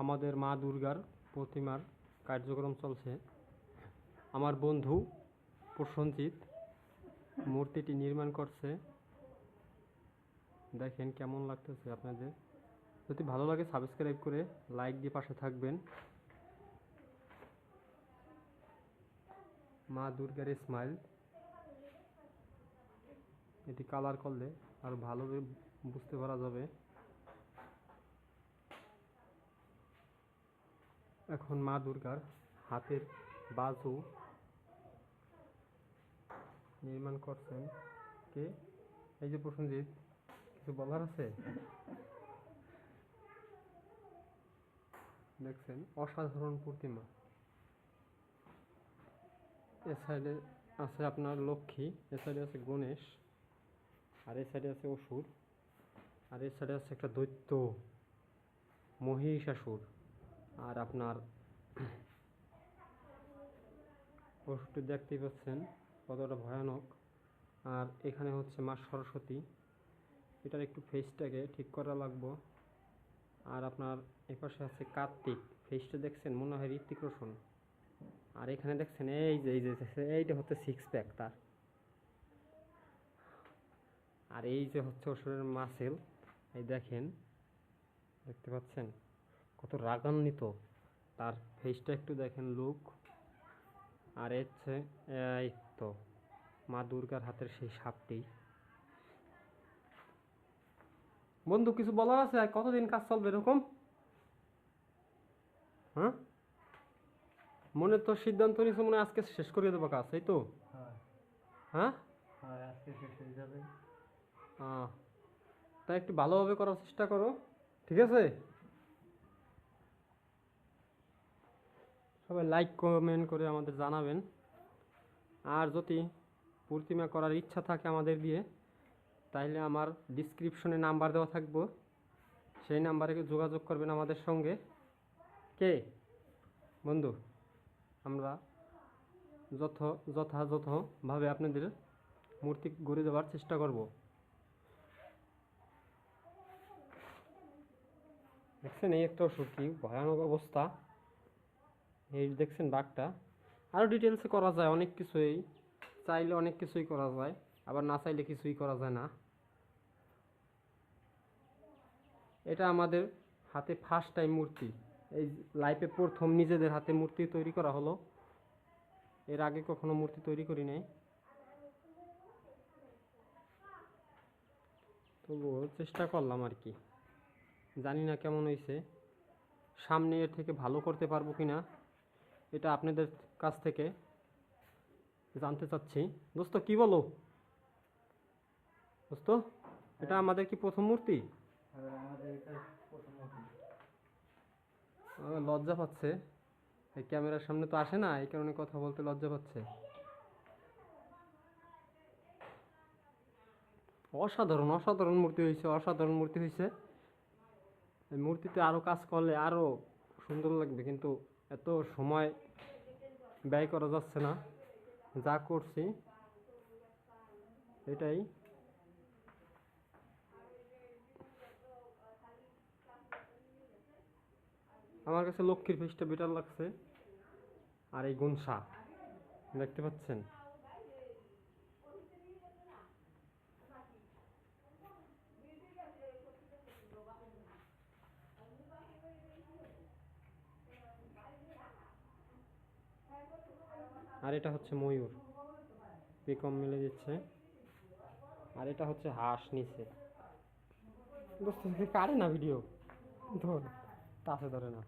আমাদের মা দুর্গার প্রতিমার কার্যক্রম চলছে। আমার বন্ধু প্রসঞ্জিৎ মূর্তিটি নির্মাণ করছে। দেখেন কেমন লাগতেছে আপনাদের। যদি ভালো লাগে সাবস্ক্রাইব করে লাইক দিয়ে পাশে থাকবেন। মা দুর্গার স্মাইল এটি কালার করলে আর ভালো বুঝতে পারা যাবে। এখন মা দুর্গার হাতের বাজু নির্মাণ করছেন। কে? এই যে প্রসেনজিৎ, কিছু বলার আছে? দেখছেন, অসাধারণ প্রতিমা। এ সাইডে আছে আপনার লক্ষ্মী, এ সাইডে আছে গণেশ, আর এ সাইডে আছে অসুর, আর এই সাইডে আছে একটা দৈত্য মহিষাসুর। আর আপনার অসুরটি দেখতেই পাচ্ছেন, কতটা ভয়ানক। আর এখানে হচ্ছে মা সরস্বতী। এটার একটু ফেসটাকে ঠিক করা লাগবো। আর আপনার এপাশে আছে কার্তিক। ফেসটা দেখছেন? মনে হয় ঋত্বিক রোশন। আর এখানে দেখছেন, এই যে এই যে এইটা হচ্ছে সিক্স প্যাক তার। আর এই যে হচ্ছে অসুরের মাসেল এই দেখেন, দেখতে পাচ্ছেন? কত রাগান্বিত। তার ফেসটা একটু দেখেন লুক আর হচ্ছে এই তো মা দুর্গার হাতের সেই সাপটি। বন্ধু কিছু বলার আছে? আর কতদিন কাজ চলবে এরকম? হ্যাঁ? মনে তো সিদ্ধান্ত নিয়েছে মনে আজকে শেষ করে দেবো কাজ এই তো? হ্যাঁ। আজকে শেষ হয়ে যাবে। তাই একটু ভালোভাবে করার চেষ্টা করো ঠিক আছে? সবাই লাইক কমেন্ট করে আমাদের জানাবেন। আর যদি প্রতিমা করার ইচ্ছা থাকে আমাদের দিয়ে তাহলে আমার ডিসক্রিপশনে নাম্বার দেওয়া থাকব। সেই নাম্বারে যোগাযোগ করবেন আমাদের সঙ্গে। কে? বন্ধু, আমরা যথ যথাযথভাবে আপনাদের মূর্তি গড়ে দেওয়ার চেষ্টা করব। দেখছেন এই একটা ওষুধ কি ভয়ানক অবস্থা। এই দেখছেন বাঘটা আরও ডিটেলসে করা যায়, অনেক কিছুই। চাইলে অনেক কিছুই করা যায়, আবার না চাইলে কিছুই করা যায় না। এটা আমাদের হাতে ফার্স্ট টাইম মূর্তি। এই লাইফে প্রথম নিজেদের হাতে মূর্তি তৈরি করা হলো। এর আগে কখনো মূর্তি তৈরি করি নাই। তবুও চেষ্টা করলাম আর কি। জানি না কেমন হয়েছে সামনে এর থেকে ভালো করতে পারব কি না এটা আপনাদের কাছ থেকে জানতে চাচ্ছি। দোস্ত কি বলো? দোস্ত এটা আমাদের কি প্রথম মূর্তি। আমার লজ্জা পাচ্ছে। এই ক্যামেরার সামনে তো আসে না এই কারণে কথা বলতে লজ্জা পাচ্ছে। অসাধারণ অসাধারণ মূর্তি হয়েছে অসাধারণ মূর্তি হয়েছে এই মূর্তিতে আরও কাজ করলে আরও সুন্দর লাগবে কিন্তু এত সময় ব্যয় করা যাচ্ছে না। যা করছি, এটাই। আমার কাছে লক্ষ্মীর ফিসটা বেটার লাগছে। আর এই গুনসা, দেখতে পাচ্ছেন? আর এটা হচ্ছে ময়ূর। পিকম মিলে দিচ্ছে। আর এটা হচ্ছে হাঁস নিচে। দোস্ত, কারে না ভিডিও ধর তাছে ধরে না।